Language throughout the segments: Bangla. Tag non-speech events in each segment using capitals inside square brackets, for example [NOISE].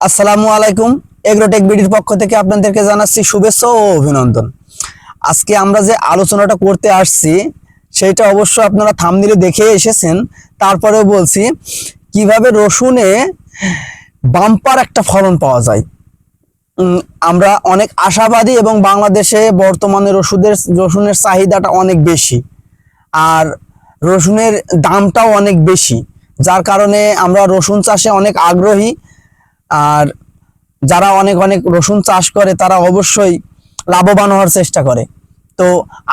আসসালামু আলাইকুম এগ্রোটেক বিডির পক্ষ থেকে আপনাদেরকে জানাচ্ছি শুভেচ্ছা ও অভিনন্দন। আজকে আমরা যে আলোচনাটা করতে আসছি, সেটা অবশ্য আপনারা থামনিলে দেখে এসেছেন, তারপরেও বলছি, কীভাবে রসুনে বাম্পার একটা ফলন পাওয়া যায়? আমরা অনেক আশাবাদী এবং বাংলাদেশে বর্তমানে রসুনের রসুনের চাহিদাটা অনেক বেশি, আর রসুনের দামটাও অনেক বেশি, যার কারণে আমরা রসুন চাষে অনেক আগ্রহী আর যারা অনেক অনেক রসুন চাষ করে, তারা অবশ্যই লাভবান হওয়ার চেষ্টা করে। তো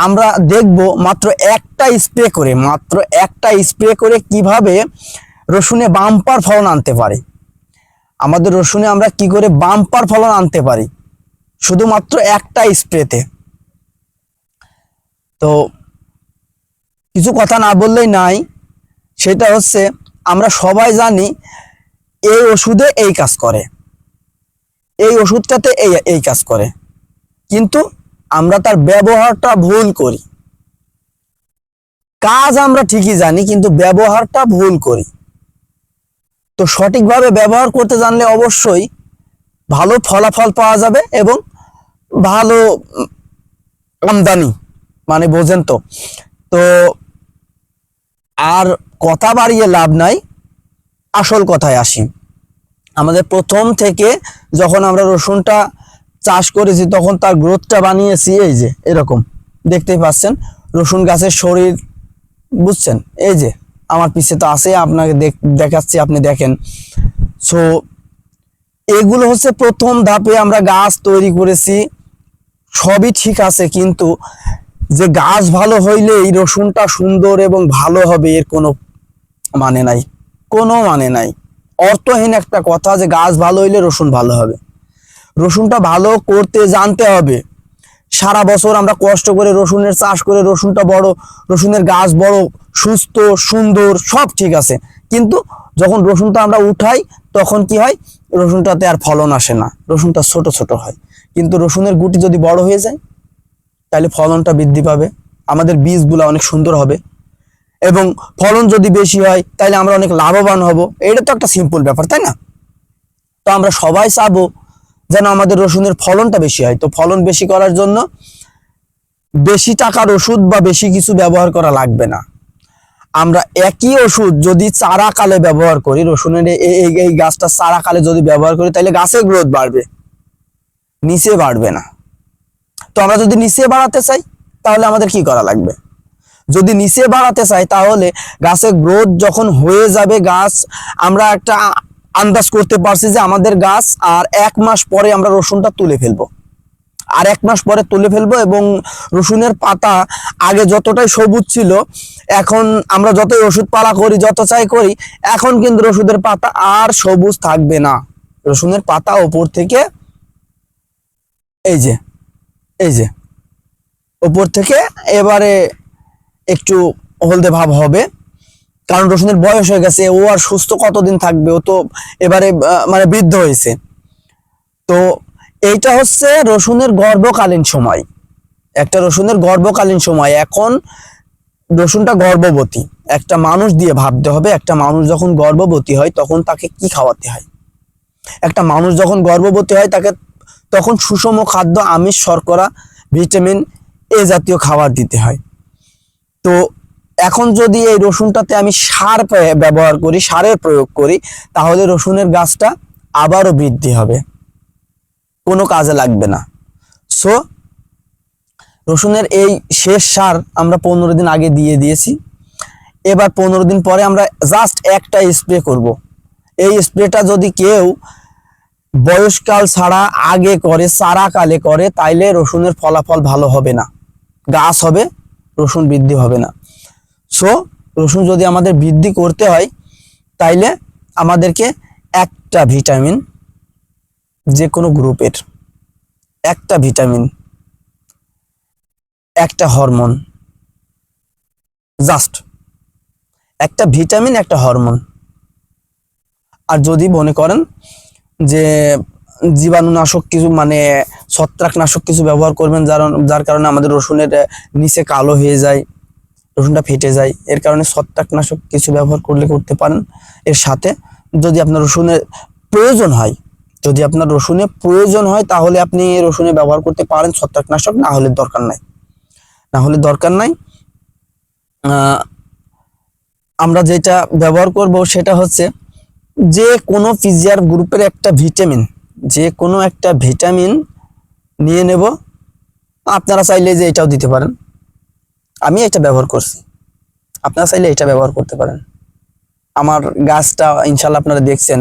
আমরা দেখব মাত্র একটা স্প্রে করে, মাত্র একটা স্প্রে করে কীভাবে রসুনে বাম্পার ফলন আনতে পারে। আমাদের রসুনে আমরা কি করে বাম্পার ফলন আনতে পারি? শুধুমাত্র একটা স্প্রেতে তো কিছু কথা না বললেই নাই, সেটা হচ্ছে আমরা সবাই জানি এই ওষুধে এই কাজ করে। এই ওষুধটাতে এই এই কাজ করে। কিন্তু আমরা তার ব্যবহারটা ভুল করি। কাজ আমরা ঠিকই জানি, কিন্তু ব্যবহারটা ভুল করি। তো সঠিকভাবে ব্যবহার করতে জানলে অবশ্যই ভালো ফলাফল পাওয়া যাবে এবং ভালো আমদানি মানে বোঝেন তো। তো আর কথা বাড়িয়ে লাভ নাই। আসল কথায় আসি। আমাদের প্রথম থেকে যখন আমরা রসুনটা চাষ করেছি, তখন তার গ্রোথটা বানিয়েছি, এই যে, এরকম। দেখতেই পাচ্ছেন, রসুন গাছের শরীর, বুঝছেন? এই যে, আমার পিছে তো আছে, আপনাকে দেখ- দেখাচ্ছি, আপনি দেখেন। সো এগুলো হচ্ছে প্রথম ধাপে আমরা গাছ তৈরি করেছি। সবই ঠিক আছে, কিন্তু যে গাছ ভালো হইলেই রসুনটা সুন্দর এবং ভালো হবে, এর কোনো মানে নাই। কোনো মানে নাই। অর্থহীন একটা কথা যে গাছ ভালো হইলে রসুন ভালো হবে। রসুনটা ভালো করতে জানতে হবে। সারা বছর আমরা কষ্ট করে রসুনের চাষ করে রসুনটা বড়, রসুনের গাছ বড়, সুস্থ, সুন্দর, সব ঠিক আছে। কিন্তু যখন রসুনটা আমরা উঠাই, তখন কি হয়? রসুনটাতে আর ফলন আসে না। রসুনটা ছোট ছোট হয়। কিন্তু রসুনের গুটি যদি বড় হয়ে যায়, তাহলে ফলনটা বৃদ্ধি পাবে। আমাদের বীজগুলো অনেক সুন্দর হবে। এবং ফলন যদি বেশি হয় তাহলে আমরা অনেক লাভবান হব। এটা তো একটা সিম্পল ব্যাপার, তাই না? তো আমরা সবাই চাবো যেন আমাদের রসুনের ফলনটা বেশি হয়। তো ফলন বেশি করার জন্য বেশি টাকার ওষুধ বা বেশি কিছু ব্যবহার করা লাগবে না। আমরা একই ওষুধ যদি চারা কালে ব্যবহার করি, রসুনের এই- এই গাছটা চারা কালে যদি ব্যবহার করি তাহলে গাছের গ্রোথ বাড়বে, নিচে বাড়বে না। তো আমরা যদি নিচে বাড়াতে চাই, তাহলে আমাদের কি করা লাগবে? যদি নিচে বাড়াতে চাই, তাহলে গাছের গ্রোথ যখন হয়ে যাবে, গাছ আমরা একটা আন্দাজ করতে পারছি যে আমাদের গাছ আর এক মাস পরে আমরা রসুনটা তুলে ফেলব। আর এক মাস পরে তুলে ফেলব এবং রসুনের পাতা আগে যতটাই সবুজ ছিল, এখন আমরা যতই ওষুধ পালা করি, যত চাই করি, এখন কিন্তু রসুনের পাতা আর সবুজ থাকবে না। রসুনের পাতা ওপর থেকে এই যে এই যে, ওপর থেকে এবারে একটু হলদে ভাব হবে। কারণ রসুনের বয়স হয়ে গেছে, ও আর সুস্থ কতদিন থাকবে? ও তো এবারে মানে বৃদ্ধ হয়েছে। তো এইটা হচ্ছে রসুনের গর্ভকালীন সময়। একটা রসুনের গর্ভকালীন সময়। এখন রসুনটা গর্ভবতী। একটা মানুষ দিয়ে ভাবতে হবে, একটা মানুষ যখন গর্ভবতী হয়, তখন তাকে কি খাওয়াতে হয়? একটা মানুষ যখন গর্ভবতী হয়, তাকে তখন সুষম খাদ্য, আমিষ, শর্করা, ভিটামিন এ জাতীয় খাবার দিতে হয়। তো এখন যদি এই রসুনটাতে আমি সার ব্যবহার করি, সারের প্রয়োগ করি, তাহলে রসুনের গাছটা আবারও বৃদ্ধি হবে। কোনো কাজে লাগবে না। সো রসুনের এই শেষ সার আমরা পনেরো দিন আগে দিয়ে দিয়েছি। এবার পনেরো দিন পরে আমরা জাস্ট একটা স্প্রে করব। এই স্প্রেটা যদি কেউ বয়সকাল ছাড়া আগে করে সারা কালে করে, তাইলে রসুনের ফলাফল ভালো হবে না। গাছ হবে রসুন বৃদ্ধি হবে না। সো রসুন যদি আমাদের বৃদ্ধি করতে হয়, তাইলে আমাদেরকে একটা ভিটামিন যে কোনো গ্রুপের একটা ভিটামিন একটা হরমোন জাস্ট একটা ভিটামিন একটা হরমোন আর যদি মনে করেন যে জীবাণুনাশক কিছু মানে ছত্রাকনাশক কিছু ব্যবহার করবেন, যার যার কারণে আমাদের রসুনের নিচে কালো হয়ে যায়, রসুনটা ফেটে যায়। এর কারণে ছত্রাকনাশক কিছু ব্যবহার করলে করতে পারেন। এর সাথে যদি আপনার রসুনের প্রয়োজন হয়, যদি আপনার রসুনে প্রয়োজন হয়, তাহলে আপনি রসুনে ব্যবহার করতে পারেন, ছত্রাকনাশক না হলে দরকার নাই। না হলে দরকার নাই। আমরা যেটা ব্যবহার করব সেটা হচ্ছে যে কোনো পিজিআর গ্রুপের একটা ভিটামিন যে কোনো একটা ভিটামিন নিয়ে নেব। আপনারা চাইলে যে এটাও দিতে পারেন। আমি এটা ব্যবহার করছি। আপনারা চাইলে এটা ব্যবহার করতে পারেন। আমার গাছটা ইনশাল্লাহ আপনারা দেখছেন।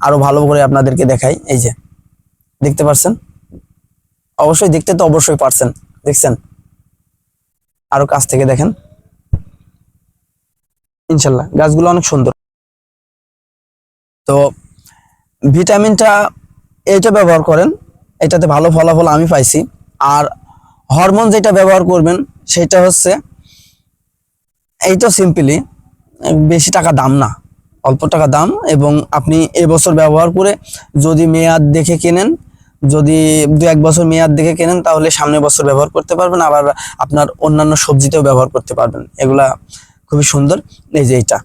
আরও ভালো করে আপনাদেরকে দেখাই। এই যে, দেখতে পারছেন? অবশ্যই দেখতে তো অবশ্যই পারছেন। দেখছেন? আরও কাছ থেকে দেখেন। ইনশাল্লাহ গাছগুলো অনেক সুন্দর। তো ভিটামিনটা এইটা ব্যবহার করেন, এটাতে ভালো ফলাফল আমি পাইছি। আর হরমোন যেটা ব্যবহার করবেন, সেটা হচ্ছে এইটা সিম্পলি, বেশি টাকা দাম না, অল্প টাকা দাম এবং আপনি এবছর ব্যবহার করে যদি মেয়াদ দেখে কেনেন, যদি দু এক বছর মেয়াদ দেখে কেনেন, তাহলে সামনের বছর ব্যবহার করতে পারবেন, আবার আপনার অন্যান্য সবজিতেও ব্যবহার করতে পারবেন। এগুলা খুবই সুন্দর, এই যে এটা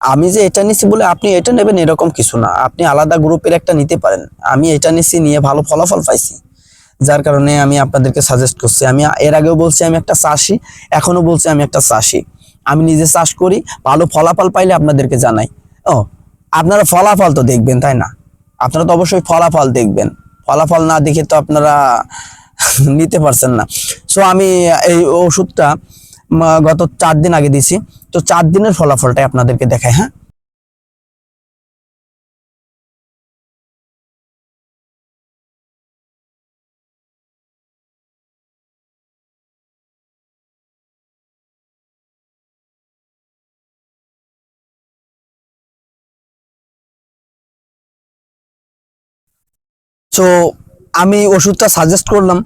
আমি যে এটা নিছি বলে আপনি এটা নেবেন এরকম কিছু না। আপনি আলাদা গ্রুপের একটা নিতে পারেন। আমি এটা নিছি, নিয়ে ভালো ফলাফল পাইছি। যার কারণে আমি আপনাদেরকে সাজেস্ট করছি। আমি এর আগেও বলছি, আমি একটা চাষি এখনও বলছি আমি একটা চাষি। আমি নিজে চাষ করি, ভালো ফলাফল পাইলে আপনাদেরকে জানাই। ও, আপনারা ফলাফল তো দেখবেন, তাই না? আপনারা তো অবশ্যই ফলাফল দেখবেন। ফলাফল না দেখে তো আপনারা [LAUGHS] নিতে পারছেন না। সো আমি এই ওষুধটা গত চার দিন আগে দিছি তো চার দিনের ফলাফলটাই আপনাদেরকে দেখাই হ্যাঁ? তো আমি ওষুধটা সাজেস্ট করলাম।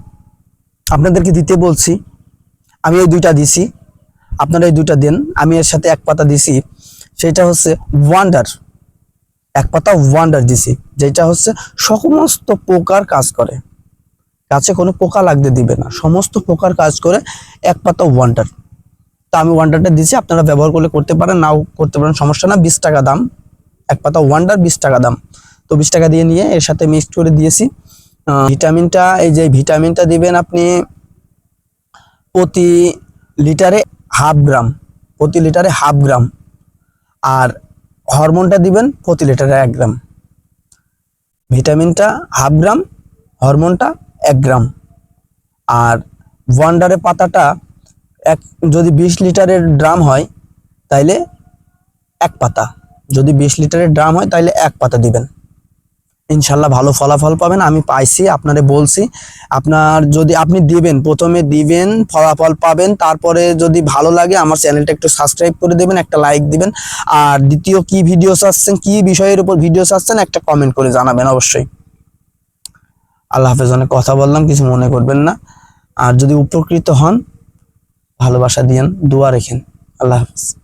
আপনাদেরকে দিতে বলছি। আমি এই দুইটা দিছি। আপনারা এই দুইটা দেন, আমি এর সাথে এক পাতা দিছি। সেটা হচ্ছে ওয়ান্ডার এক পাতা ওয়ান্ডার দিছি, যেটা হচ্ছে সমস্ত পোকার কাজ করে। গাছে কোনো পোকা লাগতে দিবে না, সমস্ত পোকার কাজ করে এক পাতা ওয়ান্ডার তা আমি ওয়ান্ডারটা দিছি, আপনারা ব্যবহার করলে করতে পারেন, নাও করতে পারেন, সমস্যা না, বিশ টাকা দাম। এক পাতা ওয়ান্ডার বিশ টাকা দাম। তো বিশ টাকা দিয়ে নিয়ে এর সাথে মিক্সড করে দিয়েছি। ভিটামিনটা এই যে ভিটামিনটা দিবেন আপনি প্রতি লিটারে হাফ গ্রাম, প্রতি লিটারে হাফ গ্রাম। আর হরমোনটা দিবেন প্রতি লিটারে এক গ্রাম। ভিটামিনটা হাফ গ্রাম, হরমোনটা এক গ্রাম। আর ওয়ান্ডারে পাতাটা এক, যদি বিশ লিটারের ড্রাম হয়, তাইলে এক পাতা। যদি বিশ লিটারের ড্রাম হয়, তাইলে এক পাতা দিবেন। ইনশাল্লাহ ভালো ফলাফল পাবেন। আমি পাইছি, আপনারে বলছি। আপনার যদি আপনি দিবেন, প্রথমে দিবেন, ফলাফল পাবেন, তারপরে যদি ভালো লাগে আমার চ্যানেলটা একটু সাবস্ক্রাইব করে দেবেন, একটা লাইক দিবেন। আর দ্বিতীয় কি ভিডিও চাচ্ছেন কি বিষয়ের উপর ভিডিও চাচ্ছেন একটা কমেন্ট করে জানাবেন অবশ্যই। আল্লাহ হাফেজ, অনেক কথা বললাম, কিছু মনে করবেন না। আর যদি উপকৃত হন, ভালোবাসা দিয়েন, দোয়া রেখেন। আল্লাহ হাফেজ।